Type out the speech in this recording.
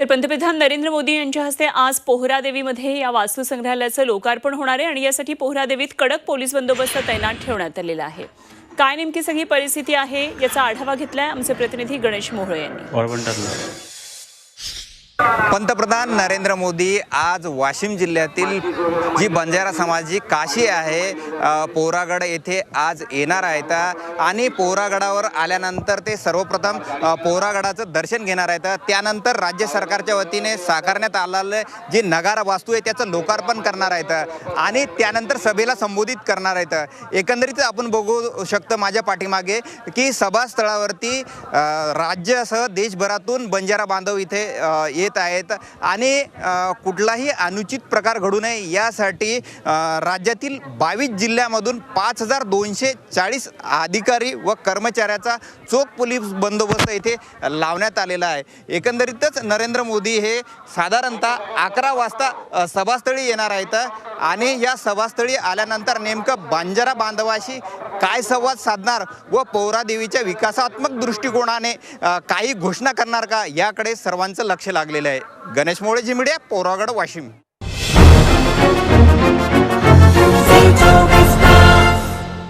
तर पंतप्रधान नरेंद्र मोदी यांच्या हस्ते आज पोहरादेवीमध्ये या वास्तू संग्रहालयाचं लोकार्पण होणार आहे आणि यासाठी पोहरादेवीत कडक पोलीस बंदोबस्त तैनात ठेवण्यात आलेला आहे. काय नेमकी सगळी परिस्थिती आहे याचा आढावा घेतलाय आमचे प्रतिनिधी गणेश मोहोळे यांनी. पंतप्रधान नरेंद्र मोदी आज वाशिम जिल्ह्यातील जी बंजारा समाजी काशी आहे पोरागड पोहरागड येथे आज येणार आहेत. आणि पोहरागडावर आल्यानंतर ते सर्वप्रथम पोरागडाचं पोहरागडाचं दर्शन घेणार आहेत. त्यानंतर राज्य सरकारच्या वतीने साकारण्यात आलेलं जी नगारा वास्तू आहे त्याचं लोकार्पण करणार आहेत. आणि त्यानंतर सभेला संबोधित करणार आहेत. एकंदरीत आपण बघू शकतो माझ्या पाठीमागे की सभास्थळावरती राज्यासह देशभरातून बंजारा बांधव इथे येत आहेत. आणि कुठलाही अनुचित प्रकार घडू नये यासाठी राज्यातील बावीस जिल्ह्यामधून पाच हजार दोनशे चाळीस अधिकारी व कर्मचाऱ्याचा चोख पोलीस बंदोबस्त येथे लावण्यात आलेला आहे. एकंदरीतच नरेंद्र मोदी हे साधारणतः अकरा वाजता सभास्थळी येणार आहेत. आणि या सभास्थळी आल्यानंतर नेमकं बांजारा बांधवाशी काय संवाद साधणार व पौरादेवीच्या विकासात्मक दृष्टिकोनाने काही घोषणा करणार का? याकडे सर्वांचं लक्ष लागलेलं आहे. गणेश मोळे जी मीडिया पौरागड वाशिम.